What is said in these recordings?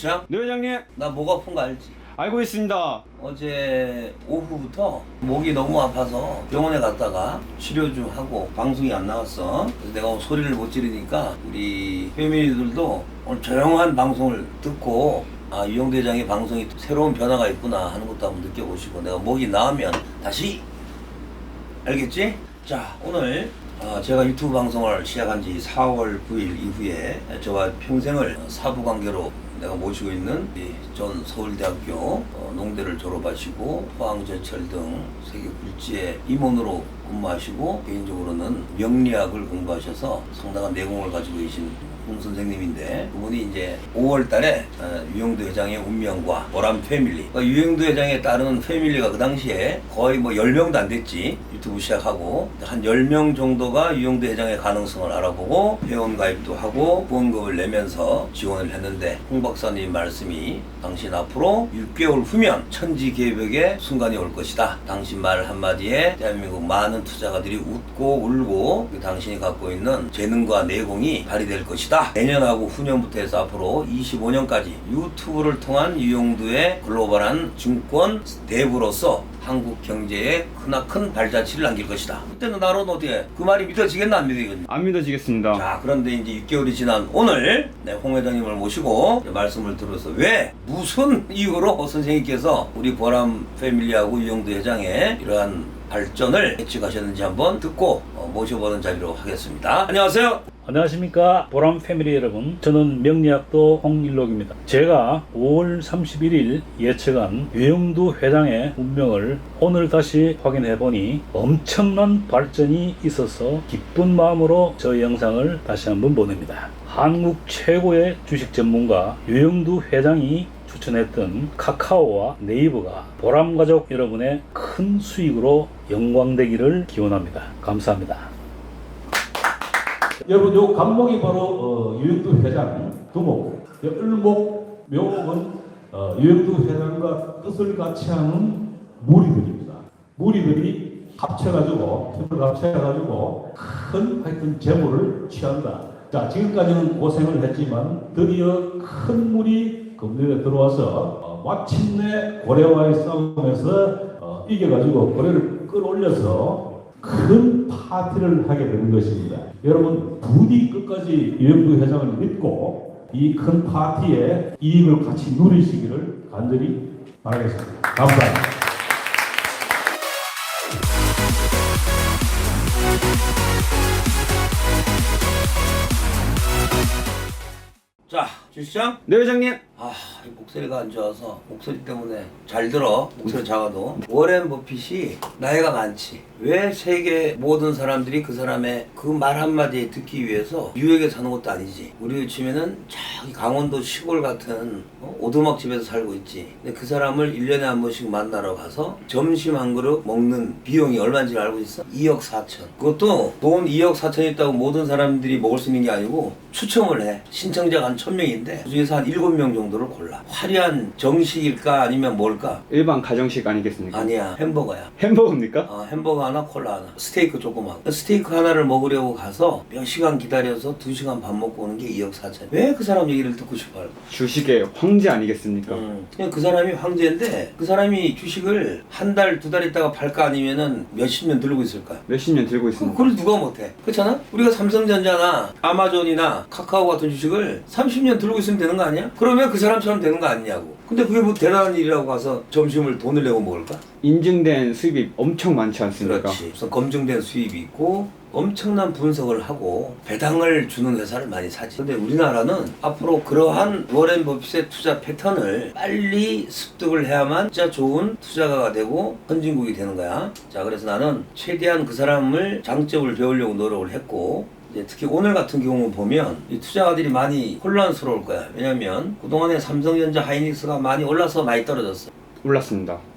주시장? 네 회장님 나 목 아픈 거 알지? 알고 있습니다 어제 오후부터 목이 너무 아파서 병원에 갔다가 치료 좀 하고 방송이 안 나왔어. 그래서 내가 오늘 소리를 못 지르니까 우리 패밀리들도 오늘 조용한 방송을 듣고 아 유영 대장의 방송이 새로운 변화가 있구나 하는 것도 한번 느껴보시고 내가 목이 나으면 다시 알겠지? 자 오늘 어, 제가 유튜브 방송을 시작한 지 4월 9일 이후에 저와 평생을 사부 관계로 내가 모시고 있는 이전 서울대학교 어, 농대를 졸업하시고 포항제철 등 세계 굴지의 임원으로 근무하시고 개인적으로는 명리학을 공부하셔서 상당한 내공을 가지고 계신 홍 선생님인데 그분이 이제 5월 달에 어, 유영도 회장의 운명과 보람 패밀리. 그러니까 유영도 회장에 따르는 패밀리가 그 당시에 거의 뭐 10명도 안 됐지 유튜브 시작하고 한 10명 정도가 유영도 회장의 가능성을 알아보고 회원 가입도 하고 후원금을 내면서 지원을 했는데 홍 박사님 말씀이 당신 앞으로 6개월 후면 천지개벽의 순간이 올 것이다. 당신 말 한마디에 대한민국 많은 투자가들이 웃고 울고 그 당신이 갖고 있는 재능과 내공이 발휘될 것이다. 내년하고 후년부터 해서 앞으로 25년까지 유튜브를 통한 유용도의 글로벌한 증권 대부로서 한국 경제에 크나큰 발자취를 남길 것이다. 그때는 나로는 어떻게 그 말이 믿어지겠나 안 믿어지겠나? 안 믿어지겠습니다 자, 그런데 이제 6개월이 지난 오늘 네, 홍 회장님을 모시고 말씀을 들어서 왜 무슨 이유로 선생님께서 우리 보람 패밀리하고 유영도 회장의 이러한 발전을 예측하셨는지 한번 듣고 어, 모셔보는 자리로 하겠습니다. 안녕하세요. 안녕하십니까 보람 패밀리 여러분 저는 명리학도 홍일록입니다 제가 5월 31일 예측한 유영두 회장의 운명을 오늘 다시 확인해 보니 엄청난 발전이 있어서 기쁜 마음으로 저 영상을 다시 한번 보냅니다 한국 최고의 주식 전문가 유영두 회장이 추천했던 카카오와 네이버가 보람 가족 여러분의 큰 수익으로 영광되기를 기원합니다 감사합니다 여러분 요 간목이 바로 어, 유영두 회장 두목 요 을목 묘목은 어, 유영두 회장과 뜻을 같이 하는 무리들입니다. 무리들이 합쳐가지고 힘을 합쳐가지고 큰 하여튼 재물을 취한다. 자 지금까지는 고생을 했지만 드디어 큰 물이 금년에 들어와서 어, 마침내 고래와의 싸움에서 어, 이겨가지고 고래를 끌어올려서 큰 파티를 하게 되는 것입니다. 여러분 부디 끝까지 유영두 회장을 믿고 이 큰 파티에 이익을 같이 누리시기를 간절히 바라겠습니다. 감사합니다. 자, 주 시장. 네 회장님 아, 이 목소리가 안 좋아서 목소리 때문에 잘 들어. 목소리 작아도. 워렌 버핏이 나이가 많지. 왜 세계 모든 사람들이 그 사람의 그 말 한마디에 듣기 위해서 뉴욕에 사는 것도 아니지. 우리 치면은 저기 강원도 시골 같은 어? 오두막집에서 살고 있지. 근데 그 사람을 1년에 한 번씩 만나러 가서 점심 한 그릇 먹는 비용이 얼마인지 알고 있어? 2억 4천. 그것도 돈 2억 4천 있다고 모든 사람들이 먹을 수 있는 게 아니고 추첨을 해. 신청자가 한 1000명 인데 그중에서 한 7명 정도를 골라. 화려한 정식일까 아니면 뭘까? 일반 가정식 아니겠습니까? 아니야. 햄버거야. 햄버거입니까? 어, 햄버거 하나, 콜라 하나, 스테이크 조그맣고 스테이크 하나를 먹으려고 가서 몇 시간 기다려서 두 시간 밥 먹고 오는 게 2억 4천. 왜 그 사람 얘기를 듣고 싶어요? 주식의 황제 아니겠습니까? 음, 그냥 그 사람이 황제인데 그 사람이 주식을 한 달, 두 달 있다가 팔까 아니면은 몇십 년 들고 있을까? 몇십 년 들고 그- 있습니다 그걸 누가 못해? 그렇잖아? 우리가 삼성전자나 아마존이나 카카오 같은 주식을 30년 들고 있으면 되는 거 아니야? 그러면 그 사람처럼 되는 거 아니냐고. 근데 그게 뭐 대단한 일이라고 가서 점심을 돈을 내고 먹을까? 인증된 수입이 엄청 많지 않습니까? 그렇지. 우선 검증된 수입이 있고 엄청난 분석을 하고 배당을 주는 회사를 많이 사지. 근데 우리나라는 앞으로 그러한 워렌 버핏의 투자 패턴을 빨리 습득을 해야만 진짜 좋은 투자가가 되고 선진국이 되는 거야. 자, 그래서 나는 최대한 그 사람을 장점을 배우려고 노력을 했고 특히 오늘 같은 경우 보면 이 투자가들이 많이 혼란스러울 거야. 왜냐면 그동안에 삼성전자 하이닉스가 많이 올라서 많이 떨어졌어. 올랐습니다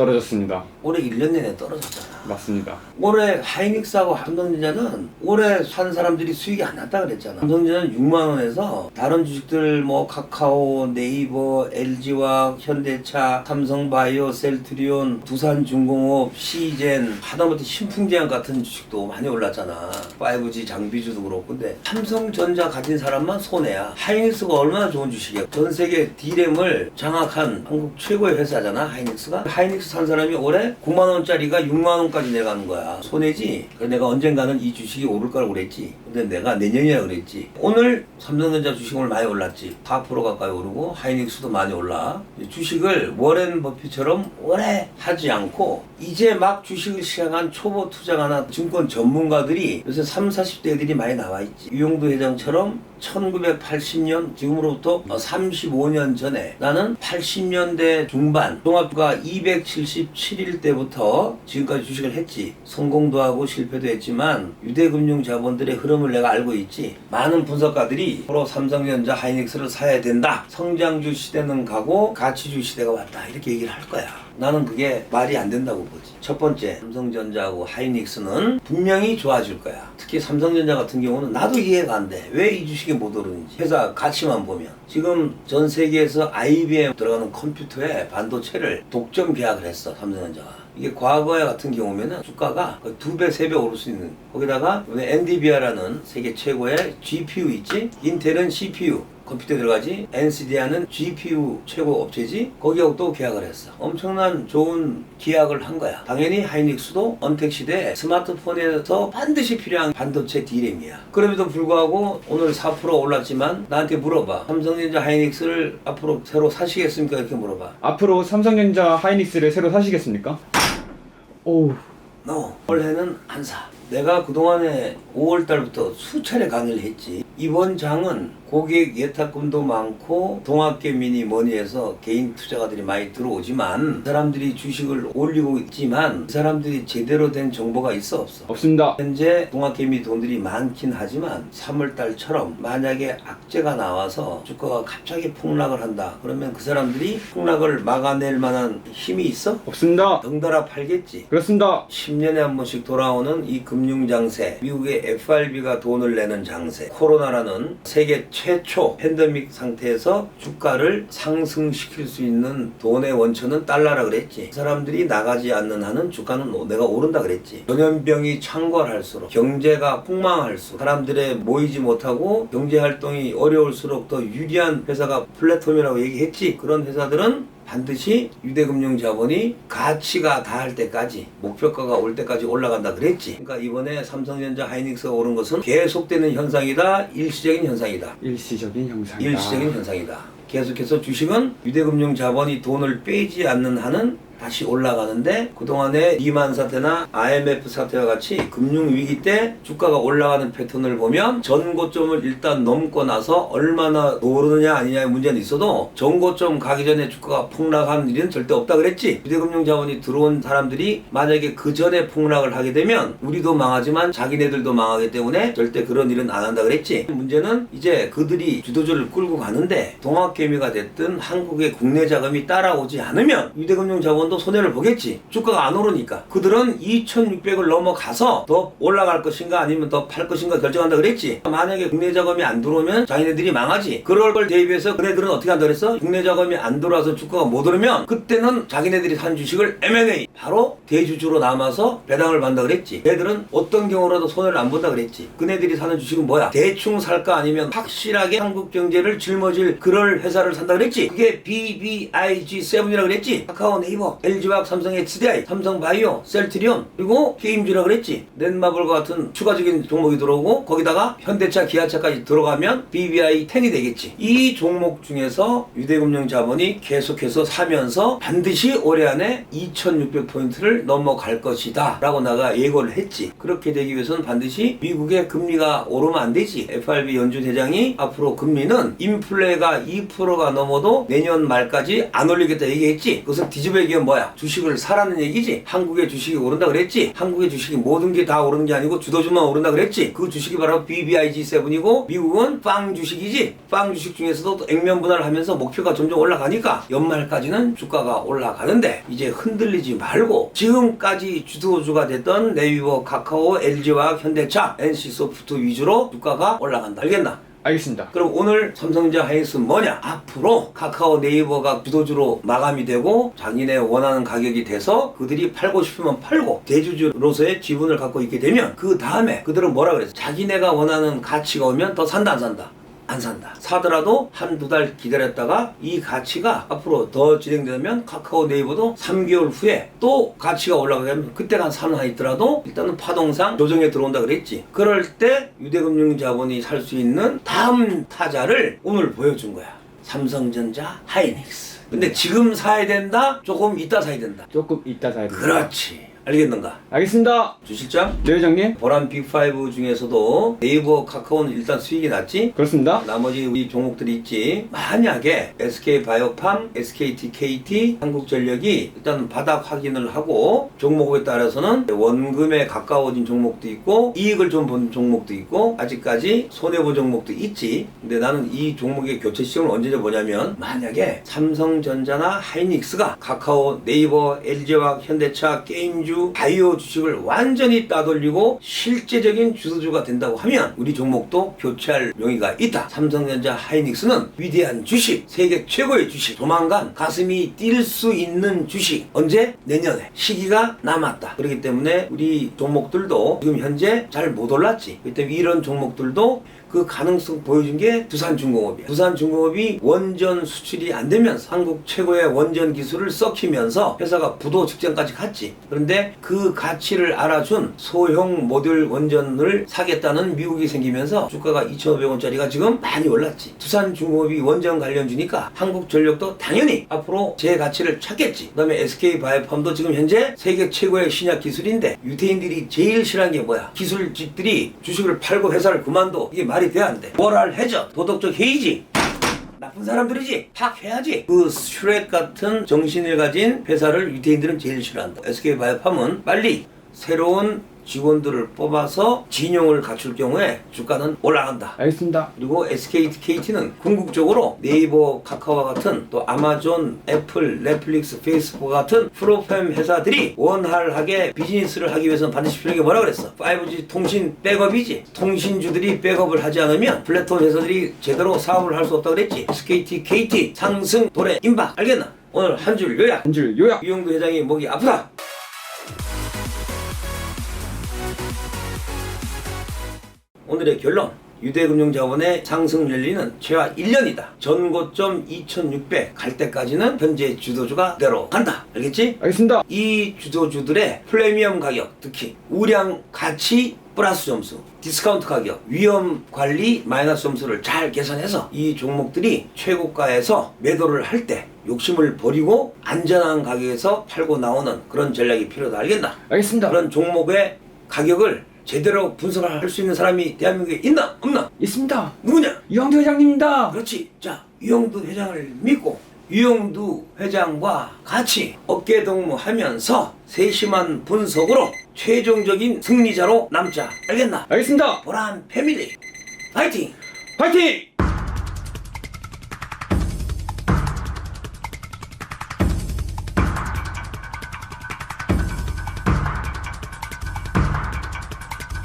떨어졌습니다. 올해 1년 내내 떨어졌잖아. 맞습니다. 올해 하이닉스하고 삼성전자는 올해 산 사람들이 수익이 안 났다 그랬잖아. 삼성전자는 6만 원에서 다른 주식들 뭐 카카오, 네이버, LG와 현대차, 삼성바이오, 셀트리온, 두산중공업, 시젠, 하다못해 신풍제약 같은 주식도 많이 올랐잖아. 5G 장비주도 그렇고 근데 삼성전자 가진 사람만 손해야. 하이닉스가 얼마나 좋은 주식이야. 전 세계 D램을 장악한 한국 최고의 회사잖아. 하이닉스가. 하이닉스 산 사람이 올해 9만 원짜리가 6만 원까지 내가는 거야. 손해지. 그래서 내가 언젠가는 이 주식이 오를 거라고 그랬지. 근데 내가 내년이라 그랬지. 오늘 삼성전자 주식 오늘 많이 올랐지. 4% 가까이 오르고 하이닉스도 많이 올라. 이 주식을 워렌 버핏처럼 오래 하지 않고 이제 막 주식을 시작한 초보 투자가나 증권 전문가들이 요새 3, 40대들이 많이 나와 있지. 유용도 회장처럼 1980년 지금으로부터 35년 전에 나는 80년대 중반 종합주가 277일 때부터 지금까지 주식을 했지. 성공도 하고 실패도 했지만 유대금융 자본들의 흐름을 내가 알고 있지. 많은 분석가들이 앞으로 삼성전자 하이닉스를 사야 된다. 성장주 시대는 가고 가치주 시대가 왔다. 이렇게 얘기를 할 거야. 나는 그게 말이 안 된다고 보지. 첫 번째 삼성전자하고 하이닉스는 분명히 좋아질 거야. 특히 삼성전자 같은 경우는 나도 이해가 안 돼. 왜 이 주식 이못 오르는지. 회사 가치만 보면. 지금 전 세계에서 IBM 들어가는 컴퓨터에 반도체를 독점 계약을 했어 삼성전자가. 이게 과거에 같은 경우면은 주가가 두 배, 세 배 오를 수 있는. 거기다가 엔디비아라는 세계 최고의 GPU 있지? 인텔은 CPU 컴퓨터에 들어가지 엔시디아는 GPU 최고 업체지 거기하고 또 계약을 했어 엄청난 좋은 계약을 한 거야 당연히 하이닉스도 언택 시대에 스마트폰에서 반드시 필요한 반도체 D램이야 그럼에도 불구하고 오늘 4% 올랐지만 나한테 물어봐 삼성전자 하이닉스를 앞으로 새로 사시겠습니까 이렇게 물어봐 앞으로 삼성전자 하이닉스를 새로 사시겠습니까? 오, no. 올해는 안 사. 내가 그동안에 5월 달부터 수차례 강의를 했지. 이번 장은 고객 예탁금도 많고 동학개미니 뭐니 해서 개인 투자가들이 많이 들어오지만 사람들이 주식을 올리고 있지만 그 사람들이 제대로 된 정보가 있어 없어. 없습니다. 현재 동학개미 돈들이 많긴 하지만 3월달처럼 만약에 악재가 나와서 주가가 갑자기 폭락을 한다. 그러면 그 사람들이 폭락을 막아낼 만한 힘이 있어? 없습니다. 덩달아 팔겠지. 그렇습니다. 10년에 한 번씩 돌아오는 이 금융 장세, 미국의 FRB가 돈을 내는 장세, 코로나라는 세계 최초 팬데믹 상태에서 주가를 상승시킬 수 있는 돈의 원천은 달러라 그랬지. 사람들이 나가지 않는 한은 주가는 오- 내가 오른다 그랬지. 전염병이 창궐할수록 경제가 폭망할수록 사람들의 모이지 못하고 경제 활동이 어려울수록 더 유리한 회사가 플랫폼이라고 얘기했지. 그런 회사들은 반드시 유대금융 자본이 가치가 닿을 때까지 목표가가 올 때까지 올라간다 그랬지. 그러니까 이번에 삼성전자 하이닉스가 오른 것은 계속되는 현상이다. 일시적인 현상이다. 일시적인 형상이다. 일시적인 현상이다. 계속해서 주식은 유대금융 자본이 돈을 빼지 않는 한은 다시 올라가는데 그동안의 리만 사태나 IMF 사태와 같이 금융 위기 때 주가가 올라가는 패턴을 보면 전고점을 일단 넘고 나서 얼마나 오르느냐 아니냐의 문제는 있어도 전고점 가기 전에 주가가 폭락한 일은 절대 없다 그랬지. 유대금융 자본이 들어온 사람들이 만약에 그 전에 폭락을 하게 되면 우리도 망하지만 자기네들도 망하기 때문에 절대 그런 일은 안 한다 그랬지. 문제는 이제 그들이 주도주를 끌고 가는데 동학개미가 됐든 한국의 국내 자금이 따라오지 않으면 유대금융 자 본도 손해를 보겠지. 주가가 안 오르니까. 그들은 2600을 넘어가서 더 올라갈 것인가 아니면 더 팔 것인가 결정한다 그랬지. 만약에 국내 자금이 안 들어오면 자기네들이 망하지. 그럴 걸 대비해서 그네들은 어떻게 한다 그랬어? 국내 자금이 안 들어와서 주가가 못 오르면 그때는 자기네들이 산 주식을 M&A 바로 대주주로 남아서 배당을 받는다 그랬지. 얘들은 어떤 경우라도 손해를 안 본다 그랬지. 그네들이 사는 주식은 뭐야? 대충 살까 아니면 확실하게 한국 경제를 짊어질 그럴 회사를 산다 그랬지? 그게 BBIG7이라 그랬지? 카카오 네이버 LG화학 삼성 HDI 삼성바이오 셀트리온 그리고 게임즈라 그랬지. 넷마블과 같은 추가적인 종목이 들어오고 거기다가 현대차 기아차까지 들어가면 BBI10이 되겠지. 이 종목 중에서 유대금융 자본이 계속해서 사면서 반드시 올해 안에 2600포인트를 넘어갈 것이다 라고 나가 예고를 했지. 그렇게 되기 위해서는 반드시 미국의 금리가 오르면 안 되지. FRB 연준 회장이 앞으로 금리는 인플레가 2%가 넘어도 내년 말까지 안 올리겠다 얘기했지. 그것은 뒤집어 얘기하면 뭐야? 주식을 사라는 얘기지. 한국의 주식이 오른다 그랬지. 한국의 주식이 모든 게 다 오르는 게 아니고 주도주만 오른다 그랬지. 그 주식이 바로 BBIG7이고 미국은 빵 주식이지. 빵 주식 중에서도 또 액면 분할을 하면서 목표가 점점 올라가니까 연말까지는 주가가 올라가는데 이제 흔들리지 말고 지금까지 주도주가 됐던 네이버, 카카오, LG화학, 현대차, NC소프트 위주로 주가가 올라간다. 알겠나? 알겠습니다. 그럼 오늘 삼성전자 하이닉스 뭐냐? 앞으로 카카오 네이버가 주도주로 마감이 되고 자기네 원하는 가격이 돼서 그들이 팔고 싶으면 팔고 대주주로서의 지분을 갖고 있게 되면 그 다음에 그들은 뭐라 그랬어? 자기네가 원하는 가치가 오면 더 산다 안 산다? 안 산다. 사더라도 한두 달 기다렸다가 이 가치가 앞으로 더 진행되면 카카오 네이버도 3개월 후에 또 가치가 올라가면 그때가 산하 있더라도 일단은 파동상 조정에 들어온다 그랬지. 그럴 때 유대금융 자본이 살 수 있는 다음 타자를 오늘 보여준 거야. 삼성전자 하이닉스. 근데 지금 사야 된다? 조금 이따 사야 된다. 조금 이따 사야 됩니다. 그렇지. 알겠는가? 알겠습니다. 주실장? 네 회장님. 보란 빅5 중에서도 네이버, 카카오는 일단 수익이 낮지? 그렇습니다. 나머지 우리 종목들이 있지. 만약에 SK 바이오팜, SKT, KT, 한국전력이 일단 바닥 확인을 하고 종목에 따라서는 원금에 가까워진 종목도 있고 이익을 좀 본 종목도 있고 아직까지 손해 본 종목도 있지. 근데 나는 이 종목의 교체 시점을 언제 보냐면 만약에 삼성전자나 하이닉스가 카카오, 네이버, LG화학, 현대차, 게임주, 바이오 주식을 완전히 따돌리고 실제적인 주도주가 된다고 하면 우리 종목도 교체할 용의가 있다. 삼성전자 하이닉스는 위대한 주식, 세계 최고의 주식, 조만간 가슴이 뛸 수 있는 주식. 언제? 내년에. 시기가 남았다. 그렇기 때문에 우리 종목들도 지금 현재 잘 못 올랐지. 그렇기 때문에 이런 종목들도 그 가능성 보여준 게 두산중공업이야. 두산중공업이 원전 수출이 안 되면서 한국 최고의 원전 기술을 썩히면서 회사가 부도 직전까지 갔지. 그런데 그 가치를 알아준 소형 모듈 원전을 사겠다는 미국이 생기면서 주가가 2,500원짜리가 지금 많이 올랐지. 두산중공업이 원전 관련주니까 한국전력도 당연히 앞으로 제 가치를 찾겠지. 그다음에 SK바이오팜도 지금 현재 세계 최고의 신약 기술인데 유태인들이 제일 싫어하는 게 뭐야? 기술직들이 주식을 팔고 회사를 그만둬. 이게 말 이돼안 돼? 모랄 해저, 도덕적 해이지. 나쁜 사람들이지 파악해야지 그 슈렉 같은 정신을 가진 회사를 유태인들은 제일 싫어한다 SK바이오팜은 빨리 새로운 직원들을 뽑아서 진용을 갖출 경우에 주가는 올라간다 알겠습니다. 그리고 SKT, KT는 궁극적으로 네이버, 카카오와 같은 또 아마존, 애플, 넷플릭스, 페이스북 같은 프로그램 회사들이 원활하게 비즈니스를 하기 위해서는 반드시 필요한 게 뭐라 그랬어? 5G 통신 백업이지. 통신주들이 백업을 하지 않으면 플랫폼 회사들이 제대로 사업을 할 수 없다고 그랬지. SKT, KT 상승 도래 임박 알겠나? 오늘 한 줄 요약. 한 줄 요약. 이용도 회장이 목이 아프다. 오늘의 결론. 유대금융자본의 상승 열리는 최하 1년이다. 전고점 2600 갈 때까지는 현재 주도주가 그대로 간다. 알겠지? 알겠습니다. 이 주도주들의 프리미엄 가격, 특히 우량 가치 플러스 점수, 디스카운트 가격, 위험 관리 마이너스 점수를 잘 계산해서 이 종목들이 최고가에서 매도를 할 때 욕심을 버리고 안전한 가격에서 팔고 나오는 그런 전략이 필요하다. 알겠나? 알겠습니다. 그런 종목의 가격을 제대로 분석할 수 있는 사람이 대한민국에 있나? 없나? 있습니다. 누구냐? 이왕대 회장님입니다. 그렇지. 자, 유영두 회장을 믿고 유영두 회장과 같이 어깨 동무하면서 세심한 분석으로 최종적인 승리자로 남자. 알겠나? 알겠습니다. 보란 패밀리. 파이팅! 파이팅!